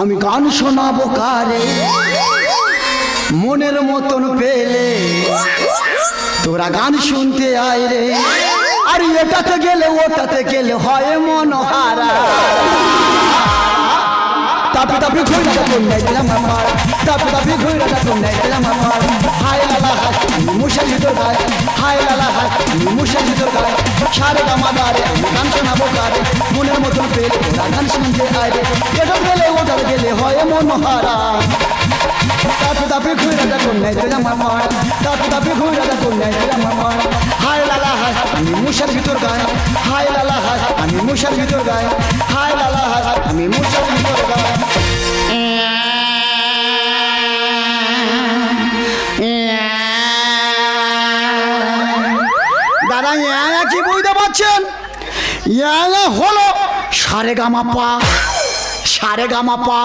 আমি গান শোনাবো কারে? মনের মতন পেলে তোরা গান শুনতে আয় রে। আর এটাতে গেলে ওটাতে গেলে হয় মনোহারা। তাপি তাপি ঘুরে যখন নাইছিলাম আমার। তাপি তাপি ঘুরে যখন নাইছিলাম আমার। হায় লালা হাত মুশার ভিতর গায়। হায় লালা হাত মুশার ভিতর গায়। সারে গামাদারে গান শোনাবো কারে মনের মতন পেলে ওরা গান শুনতে আয় রে এটা গেলে ওটার গেলে হয় মনোহারা তাপি তাপি ঘুরে যখন নাইছিলাম আমার তাপি তাপি ঘুরে যখন নাইছিলাম আমার হায় লালা হাত আমি মুশার ভিতর গায় হায় লালা হাত আমি মুশার ভিতর গায় হায় লালা হাত আমি মুশার ভিতর গায় হলো সারে গামা পা সারে গামা পা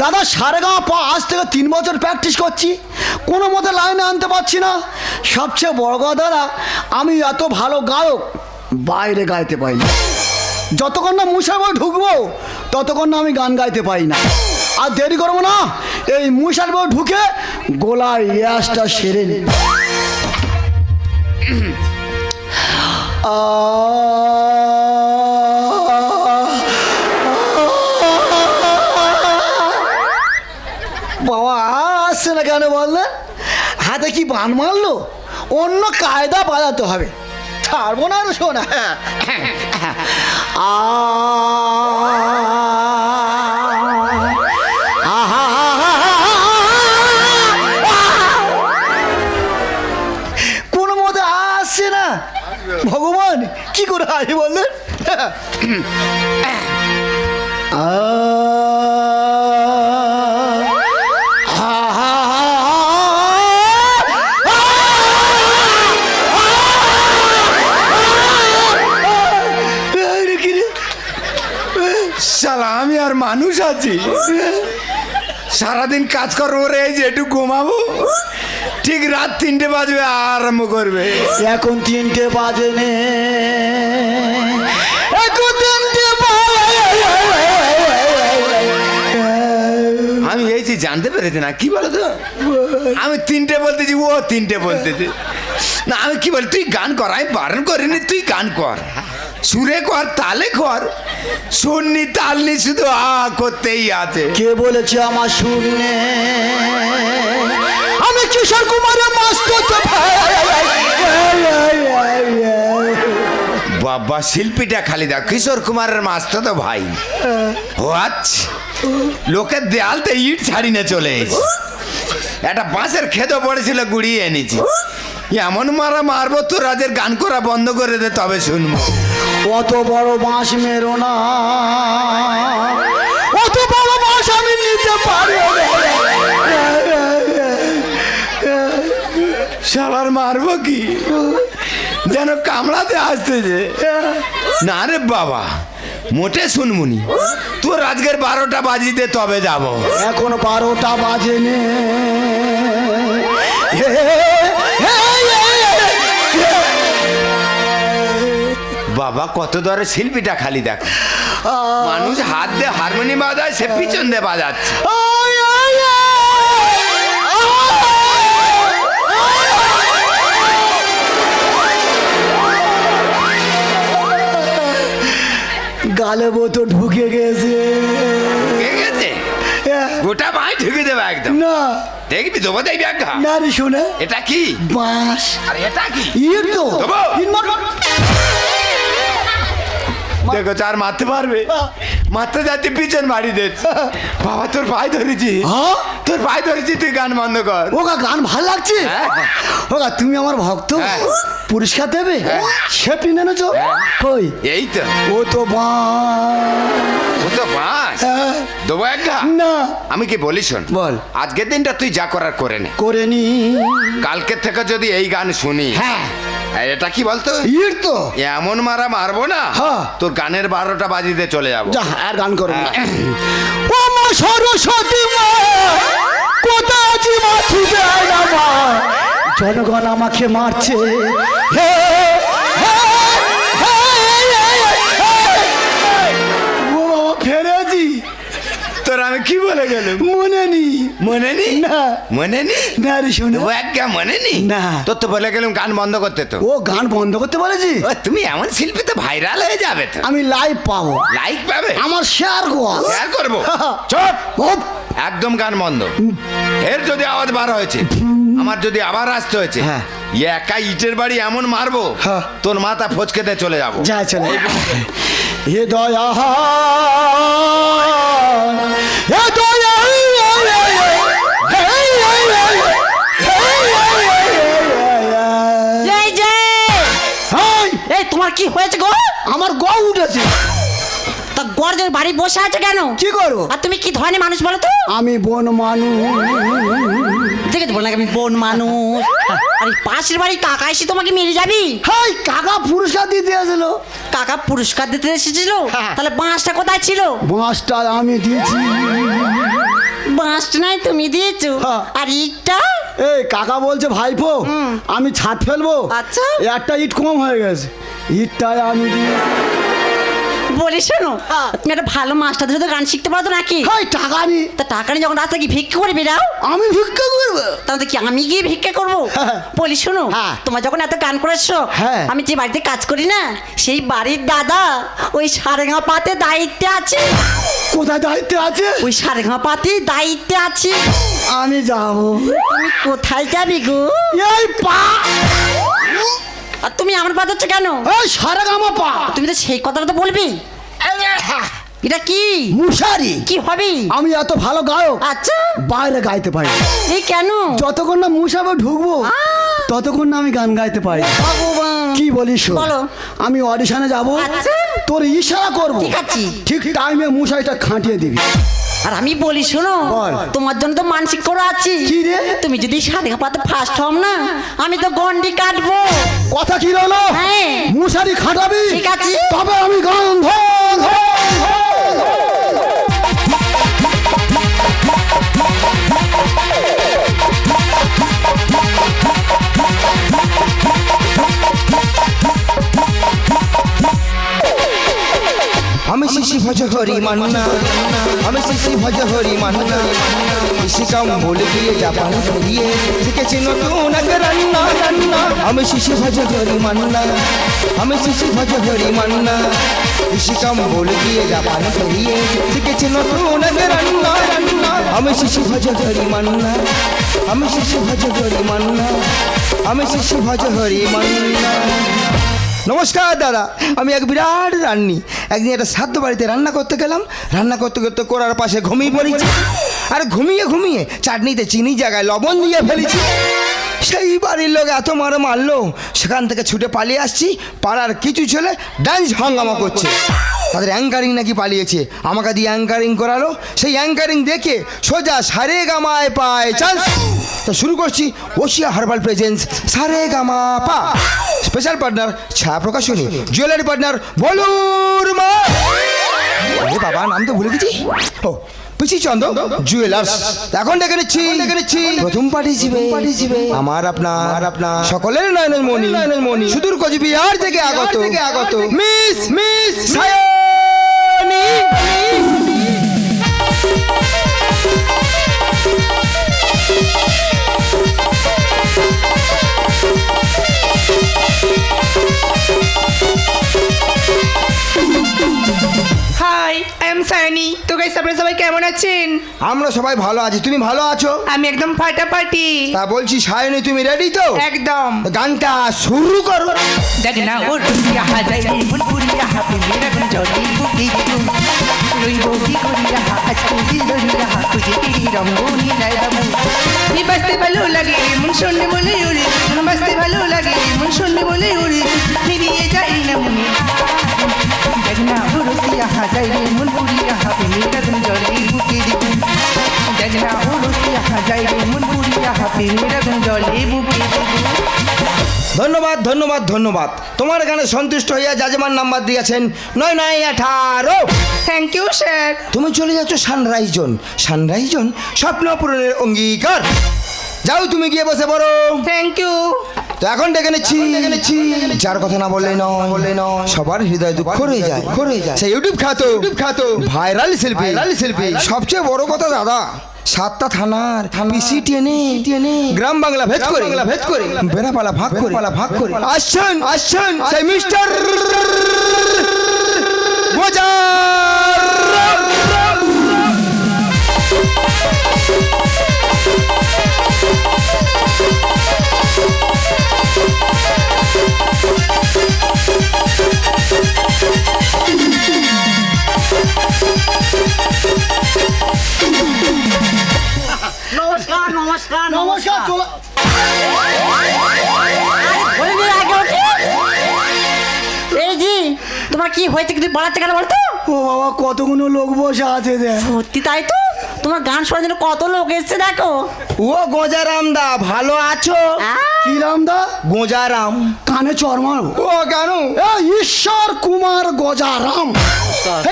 দাদা সারে গামা পা আজ থেকে তিন বছর প্র্যাকটিস করছি। কোনো মতে লাইনে আনতে পারছি না। সবচেয়ে বড় কথা দাদা, আমি এত ভালো গায়ক বাইরে গাইতে পারি না। যতক্ষণ না মুসার বই ঢুকবো, ততক্ষণ না আমি গান গাইতে পারি না। আর দেরি করব না, এই মুসার বই ঢুকে গোলার ইয়াসটা সেরে নি। বাবা কেন বললেন হাতে কি বান মারলো। অন্য কায়দা বাজাতে হবে। ছাড়বো না আর শোনা। কোনো মতে আসছে না? ভগবান, কি করে আসে বললেন? আর মানুষ আছি। সারাদিন কাজ করব রে এই যে একটু ঘুমাবো। ঠিক রাত তিনটে বাজবে আরম্ভ করবে। এখন তিনটে বাজে নে। এখন তিনটে আমি এই যে জানতে পেরেছি না কি বলো তো? আমি তিনটে বলতেছি ও তিনটে বলতেছি। না আমি কি বলি তুই গান কর আমি বারণ করিনি তুই গান কর। সুরে কর তালে কর। শুননি তালনি শুধু আ করতেই আছে। কে বলেছে আমার শূন্যে আমি কিশোর কুমারের মাস্ত বাবা শিল্পীটা খালি দা কিশোর কুমারের মাস্তো তো ভাই। ও আচ্ছা। লোকের দেয়ালতে ইট ছাড়ি না চলে এসে একটা বাঁশের খেতে পড়েছিল গুড়িয়ে এনেছি। এমন মারা মারবো তো রাজের গান করা বন্ধ করে দে তবে শুনব। অত বড় বাঁশ মেরো না। অত বড় বাঁশ আমি নিতে পারি শালার মারবো কি? যেন কামড়াতে আসতেছে না রে বাবা মোটে শুনমুনি। তোর আজকের বারোটা বাজিতে তবে যাব। এখন বারোটা বাজে নে হে, বাবা কত দরে শিল্পীটা খালি দেখ। মানুষ হাত দিয়ে হারমোনি বাজায় সে পিছন দিয়ে বাজাচ্ছে। গালে মতো ঢুকে গেছে। গোটা ভাই ঢুকে দেবে একদম। না। দেখবি দেবো দেখবি এক না রে শোনে এটা কি? বাঁশ। আর এটা কি? ইট তো। দেবো? দেখো চার মারতে পারবে মারতে যাচ্ছে পিছন বাড়ি দিচ্ছে বাবা তোর ভাই ধরেছি। হ্যাঁ? তোর ভাই ধরেছি তুই গান বন্ধ কর। ওগা গান ভালো লাগছে? হ্যাঁ। ওগা তুমি আমার ভক্ত? হ্যাঁ। পুরস্কার দেবে? সেটি নেনেছো কই? এই তো। ও তো বাঁ ও তো বাস দেবো এক ঘা। না। আমি কি বলি শোন? বল। আজকের দিনটা তুই যা করার করে নে। করে নি। কালকের থেকে যদি এই গান শুনি হ্যাঁ। এটা কি বলতো? ইট তো। এমন মারা মারবো না। হ্যাঁ। তোর গানের বারোটা বাজিতে চলে যাব। যা আর গান করব না। ও মা সরস্বতী মা কোথায় আছি মা? জনগণ আমাকে মারছে। হে, বলে গেল মনে নি মনে নি। না। মনে নি না রে শোনো ও মনে নি না। তোর তো বলে গেলাম গান বন্ধ করতে তো। ও গান বন্ধ করতে বলেছি? ও তুমি এমন শিল্পী তো ভাইরাল হয়ে যাবে তো। আমি লাইভ পাবো। লাইক পাবে? আমার শেয়ার গো শেয়ার করব। চুপ একদম গান বন্ধ। এর যদি আওয়াজ বার হয়েছে আমার যদি আবার আসতে হয়েছে হ্যাঁ। ইয়ে একা ইটের বাড়ি এমন মারবো। তোর মাথা ফচকেতে চলে যাব। যা চলে হে দয়া। তোমার কি হয়েছে গো? আমার গ উঠেছে। তা গর্জের বাড়ি বসে আছে কেন? কি করব? আর তুমি কি ধরনের মানুষ বলো তো? আমি বন মানুষ। দেখে দেবো নাকি আমি বোন মানুষ। আর এই পাশের বাড়ি কাকা এসে তোমাকে মেরে যাবি? হাই কাকা পুরস্কার দিতে আসল কাকা পুরস্কার দিতে এসেছিল? হ্যাঁ। তাহলে বাঁশটা কোথায় ছিল? বাঁশটা আমি দিয়েছি। বাঁশটা নাই তুমি দিয়েছ। হ্যাঁ। আর ইটটা? এই কাকা বলছে ভাইপো আমি ছাদ ফেলব। আচ্ছা। একটা ইট কম হয়ে গেছে। ইটটাই আমি দিয়েছি। বলি শোনো। তুমি একটা ভালো মাস্টার ধরে তো গান শিখতে পারো তো নাকি? হাই টাকা নি। তা টাকা নিয়ে যখন রাস্তা কি ভিক্ষা করে বেরাও আমি ভিক্ষা করব? তাহলে কি আমি গিয়ে ভিক্ষা করব? হ্যাঁ। বলি শোনো হ্যাঁ। তোমার যখন এত গান করেছ হ্যাঁ। আমি যে বাড়িতে কাজ করি না সেই বাড়ির দাদা ওই সারেঙ্গা পাতে দায়িত্বে আছে। কোথায় দায়িত্বে আছে? ওই সারেঙ্গা পাতে দায়িত্বে আছে। আমি যাব। তুমি কোথায় যাবি গো? এই পা! আর তুমি আমার পা ধরছো কেন? সারা গামা পা! তুমি তো সেই কথাটা তো বলবি। এটা কি? মুশারি। কি হবে? আমি এত ভালো গায়ক। আচ্ছা। বাইরে গাইতে পারি এই কেন? যতক্ষণ না মুসাবে ঢুকবো ততক্ষণ না আমি গান গাইতে পারি। কি বলিস বলো। আমি অডিশনে যাব। আচ্ছা। তোর ইশারা করব। ঠিক টাইমে মুশারিটা খাঁটিয়ে দিবি। আর আমি বলি শোনো তোমার জন্য তো মানসিক করে আছি রে? তুমি যদি সারেঙ্গা পাতে ফার্স্ট হও না আমি তো গন্ডি কাটবো কথা কি রলো হ্যাঁ। মুশারি খাটাবি ঠিক আছে। তবে আমি গান শিশি ভজ হরি মান্না। আমি শিশি ভজ হরি মান্না। শিকাম বলে গিয়ে জাপান গিয়ে শিখেছি নতুন এক রান্না। রান্না আমি শিশি ভজ হরি মান্না। আমি শিশি ভজ হরি মান্না। শিকাম বলে গিয়ে জাপান গিয়ে শিখেছি নতুন এক রান্না। রান্না আমি শিশি ভজ হরি মান্না। আমি শিশি ভজ হরি মান্না। আমি শিশি ভজ হরি মান্না। নমস্কার, দাদা। আমি এক বিরাট রান্নি। একদিন একটা সাধ্য বাড়িতে রান্না করতে গেলাম। রান্না করতে করতে করার পাশে ঘুমিয়ে পড়েছি। আর ঘুমিয়ে ঘুমিয়ে চাটনিতে চিনি জায়গায় লবণ দিয়ে ফেলেছি। সেই বাড়ির লোক এত মারো মারলো। সেখান থেকে ছুটে পালিয়ে আসছি। পাড়ার কিছু ছেলে ডান্স হাঙ্গামা করছে। তাদের অ্যাঙ্কারিং নাকি পালিয়েছে? আমাকে দিয়ে অ্যাঙ্কারিং করালো। সেই অ্যাঙ্কারিং দেখে সোজা সারে গামায় পায়। চান্স তো শুরু করছি Oshea herbal presents Sa Re Ga Ma Pa. Special partner Chhaya Prakashani. Jewellery partner বলুর মা। বাবা নাম তো ভুলে গেছি। ও পিসি চন্দ্র জুয়েলার্স এখন ডেকে নিচ্ছি। প্রথম পাঠিয়েছিবে আমার আপনার। আপনার। সকলের নয়নের মনি নয়নের মনি সুদূর কোচবিহার থেকে আগত। আগত miss miss Sayani hi I am Sayani তো গাইস আপনারা সবাই কেমন আছেন? আমরা সবাই ভালো আছি। তুমি ভালো আছো? আমি একদম ফাটাফাটি। তা বলছি সায়নী তুমি রেডি তো? একদম। গানটা শুরু করো। দেখ না ও ডুবিয়া কি রঙ্গনি নাই নি লাগে মন শুনলে বলে উড়ে মন ফিরিয়ে যাই না ও রসিয়া হাজাই মন পুরিয়া হাতে মেরা গুন জলি বুকি দেখ না হাতে ধন্যবাদ ধন্যবাদ ধন্যবাদ। তোমার গানে সন্তুষ্ট হইয়া জাজমান নাম্বার দিয়েছেন নয় নয় আঠারো। থ্যাংক ইউ স্যার তুমি চলে যাচ্ছ সানরাইজ জোন সানরাইজ জোন স্বপ্ন পূরণের অঙ্গীকার। যাও তুমি গিয়ে বসে পড়ো। থ্যাংক ইউ তো এখন ডেকে নিচ্ছি। যার কথা না বললে নয়। বললে নয়। সবার হৃদয় দুঃখ রয়ে যায়। রয়ে যায়। সেই ইউটিউব খ্যাত ইউটিউব খ্যাত ভাইরাল শিল্পী। ভাইরাল শিল্পী। সবচেয়ে বড় কথা দাদা। সাতটা থানার পিসি টেনে টেনে গ্রাম বাংলা ভেদ করে বাংলা ভেদ করে। বেড়াপালা ভাগ করে পালা ভাগ করে। আসছেন আসছেন সেই মিস্টার কি হয়েছে কিছু বলাচ্ছে কেন বলতো? ও বাবা কতগুলো লোক বসে আছে দেখ। সত্যি তাই তো? তোমার গান শোনার জন্য কত লোক এসছে দেখো। ও গোজারাম দা ভালো আছো? আহ, কি রামদা গোজারাম কানে চর ও কেন? ঈশ্বর কুমার গজারাম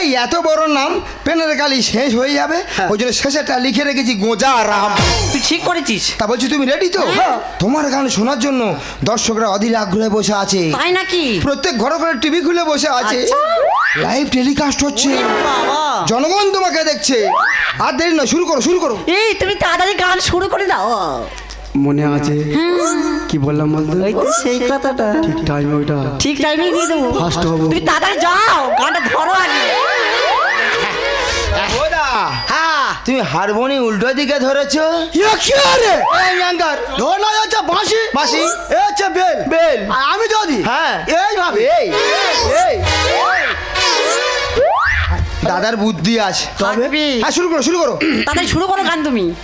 এই এত বড় নাম পেনের গালি শেষ হয়ে যাবে। ওই জন্য শেষেটা লিখে রেখেছি গোজারাম তুই ঠিক করেছিস। তা বলছি তুমি রেডি তো? তোমার গান শোনার জন্য দর্শকরা অধীর আগ্রহে বসে আছে। তাই নাকি? প্রত্যেক ঘরে ঘরে টিভি খুলে বসে আছে। আচ্ছা। লাইভ টেলিকাস্ট হচ্ছে। জনগণ তোমাকে দেখছে। আর দেরি না শুরু করো শুরু করো। এই তুমি তাড়াতাড়ি গান শুরু করে দাও। মনে আছে? কি বললাম বলতো? ওই তো সেই কথাটা। ঠিক টাইম ওইটা। ঠিক টাইমে দিয়ে দেবো। First হব। তুমি তাড়াতাড়ি যাও গানটা ধরো আগে। ওদা হ্যাঁ। তুমি হারমোনি উল্টো দিকে ধরেছো? ইয়ে কি রে? এই বাঁশি। বাঁশি। এ হচ্ছে বেল। বেল। আর আমি যদি? হ্যাঁ। এই এই। দাদার বুদ্ধি আছে থাকবি। হ্যাঁ শুরু করো শুরু করো। তাড়াতাড়ি শুরু করো গান তুমি।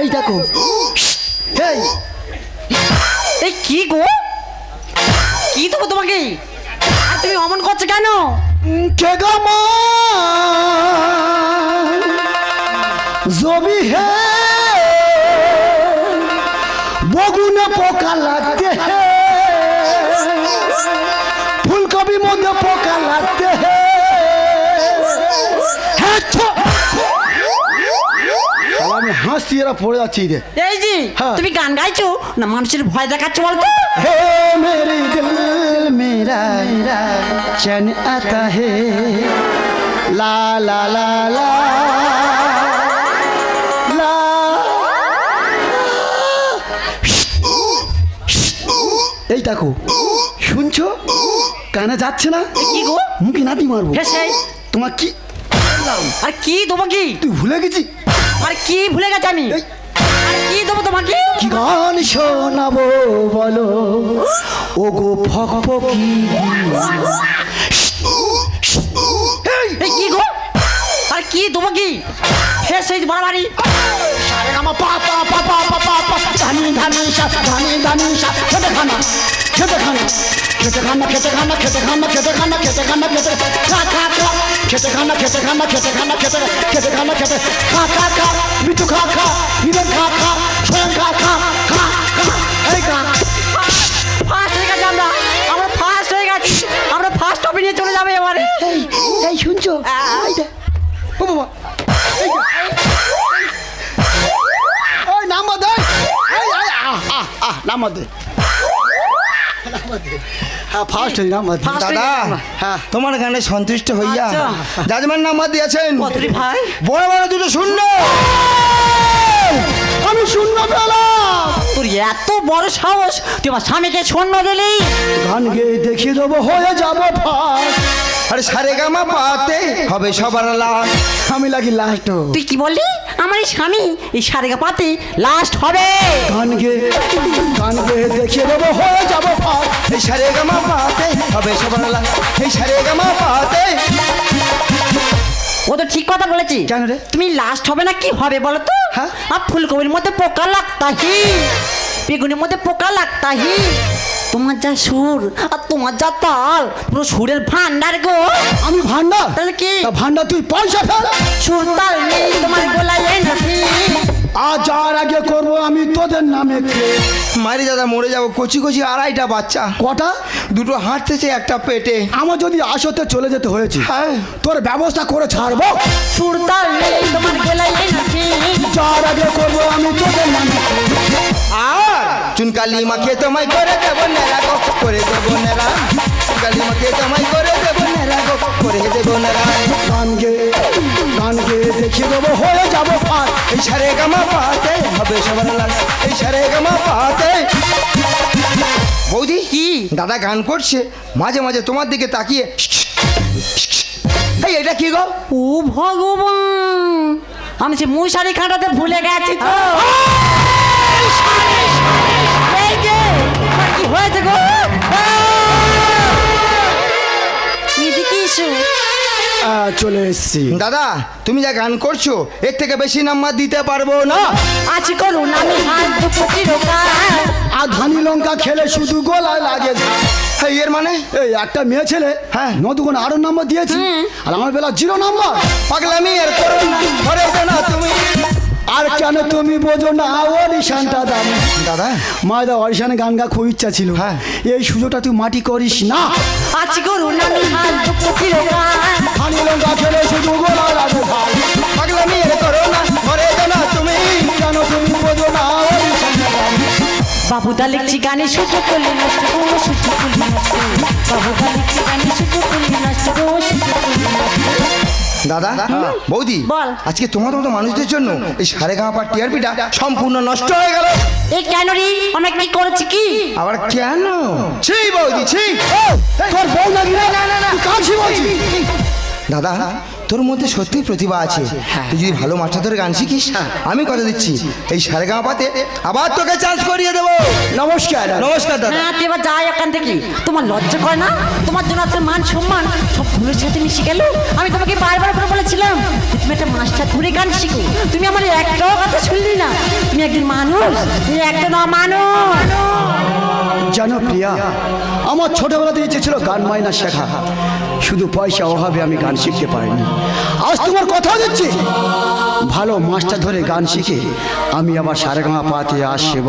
এই দেখো। এই। এই কি গো? কি দেবো তোমাকে? তুমি অমন করছ কেন? কে গামা জবি পড়ে যাচ্ছি রে এই জি হ্যাঁ। তুমি গান গাইছো? না মানুষের ভয় দেখাচ্ছ বলতো। হে মেরে দিল মেরা চন আতা হে। লা লা লা লা এই দেখো শুনছো? কানে যাচ্ছে না? কি গো? মুখে নাতি মারবো। তোমার কি? আর কি তোমাকে তুই ভুলে গেছি? আর কি ভুলে গেছি আমি। আর কি দেবো তোমাকে? কি গান শোনাবো বলো? ও গো ফক ফকি কি গো? আর কি দেবো কি? হে সেই বাড়াবাড়ি। আমা পা পা পা পা পা পা পা ধানি ধানি সা ধানি ধানি সা খেতে খানা খেতে খানা খেতে খানা খেতে খানা খেতে খানা খেতে খানা খেতে খানা খেতে খা খা খা। খেতে খানা খেতে খানা খেতে খানা খেতে খেতে খানা খেতে খা খা খা। মিঠু খা খা। হিরণ খা খা। স্বয়ং খা খা খা খা। এই খা। ফার্স্ট হয়ে গেছে আমরা। আমরা ফার্স্ট হয়ে গেছি। আমরা ফার্স্ট টপে নিয়ে চলে যাবে এবারে। এই শুনছো? এই যে। ও বাবা। ওই নাম্বার দে। আহ আহ দে দে। হ্যাঁ ফার্স্ট দে দাদা হ্যাঁ তোমার গানে সন্তুষ্ট হইয়া আচ্ছা। জাজমান নাম্বার দিয়েছেন। ভাই। বড় বড় দুটো শূন্য। আমি শূন্য পেলাম। তোর এত বড় সাহস তুই আমার স্বামীকে শূন্য দিলি। গান গেয়ে দেখিয়ে দেবো হয়ে যাব ফার্স্ট আরে সারে গামা পাতে হবে সবার লাভ আমি লাগি লাস্ট তুই কি বললি? আমার এই স্বামী এই সারেগা পাতে লাস্ট হবে দেখিয়ে দেবো হয়ে যাব এই সারে গামা পাতে হবে সবার এই সারে গামা পাতে ও তো ঠিক কথা বলেছি। কেন রে? তুমি লাস্ট হবে না কি হবে বলো তো? হ্যাঁ? আর ফুলকপির মধ্যে পোকা লাগতাহি। বেগুনের মধ্যে পোকা লাগতাহি। তোমার যা সুর আর তোমার যা তাল পুরো সুরের ভান্ডার গো। আমি ভান্ডার তাহলে কি? তা ভান্ডার তুই পয়সা ফেল। সুর তাল নেই তোমার গলায় নাকি? আর যাওয়ার আগে করব আমি তোদের নামে মারি দাদা মরে যাব। কচি কচি আড়াইটা বাচ্চা। কটা? দুটো হাঁটতেছে একটা পেটে। আমার যদি আসতে চলে যেতে হয়েছে হ্যাঁ। তোর ব্যবস্থা করে ছাড়বো। সুরতাল নেই তোমার নাকি? যাওয়ার আগে করব আমি তোদের নামে আর চুনকালি মাকে তোমায় করে দেব নেরা গো করে দেব নেরা চুনকালি মাকে তোমায় করে দেব নেরা গো করে দেব নেরা গান গেয়ে গান গেয়ে দেখিয়ে দেবো হয়ে যাব পার। এই সারে গামা পাতে হবে সবার লাল। এই সারে গামা পাতে। বৌদি কি? দাদা গান করছে মাঝে মাঝে তোমার দিকে তাকিয়ে এই এটা কি গো? ও ভগবান! আমি সে মশারি কাটাতে ভুলে গেছি তো। এসছি। দাদা তুমি যা গান করছ এর থেকে বেশি নাম্বার দিতে পারব না। আজ করুন আমি হাত দুটো চিরকাল আর ধানি লঙ্কা খেলে শুধু গোলায় লাগে এর মানে? এই একটা মেয়ে ছেলে হ্যাঁ। নতুন আরও নাম্বার দিয়েছি। আর আমার বেলা জিরো নাম্বার। পাগলামি এর করো না তুমি। আর কেন তুমি বোঝো না অডিশনটা দাম। দাদা। মায়দা অডিশনে গান গা খুব ইচ্ছা ছিল। হ্যাঁ। এই সুযোগটা তুই মাটি করিস না। আজ করুন আমি হাত বাবুদা লিখছি গানে সুযোগ করলে নষ্ট গো সুযোগ করলে নষ্ট বাবুদা লিখছি গানে সুযোগ করলে নষ্ট। গো সুযোগ করলে নষ্ট দাদা বৌদি বল। আজকে তোমার মতো মানুষদের জন্য এই সারে গাঁ পার টিআরপিটা সম্পূর্ণ নষ্ট হয়ে গেল। এই কেন রে? আমরা কি করেছি কি? আবার কেন? ছি বৌদি ছি। তোর বউ নাকি রে? তুই কাঁদছি বলছি দাদা তোর মধ্যে সত্যি প্রতিভা আছে। তুই যদি ভালো মাস্টার ধরে গান শিখিস আমি কথা দিচ্ছি। এই সারে পাতে আবার তোকে চান্স করিয়ে দেবো। নমস্কার। নমস্কার দাদা। হ্যাঁ তুই এবার যাই এখান থেকে। তোমার লজ্জা করে না? তোমার জন্য আছে মান সম্মান সব ভুলের সাথে মিশে গেল। আমি তোমাকে বারবার করে বলেছিলাম তুমি একটা মাস্টার ধরে গান শিখো। তুমি আমার একটাও কথা শুনলি না। তুমি একদিন মানুষ তুমি একটা না মানুষ জানো প্রিয়া আমার ছোটবেলাতে ইচ্ছে ছিল গান মাইনা শেখা। শুধু পয়সা অভাবে আমি গান শিখতে পারিনি। আজ তোমার কথা দিচ্ছি। ভালো মাস্টার ধরে গান শিখে আমি আবার সারেগামা পাতে আসব।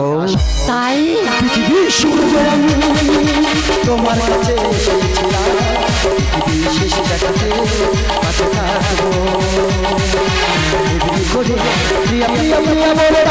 তাই? পৃথিবী তোমার কাছে প্রিয়া প্রিয়া প্রিয়া বলে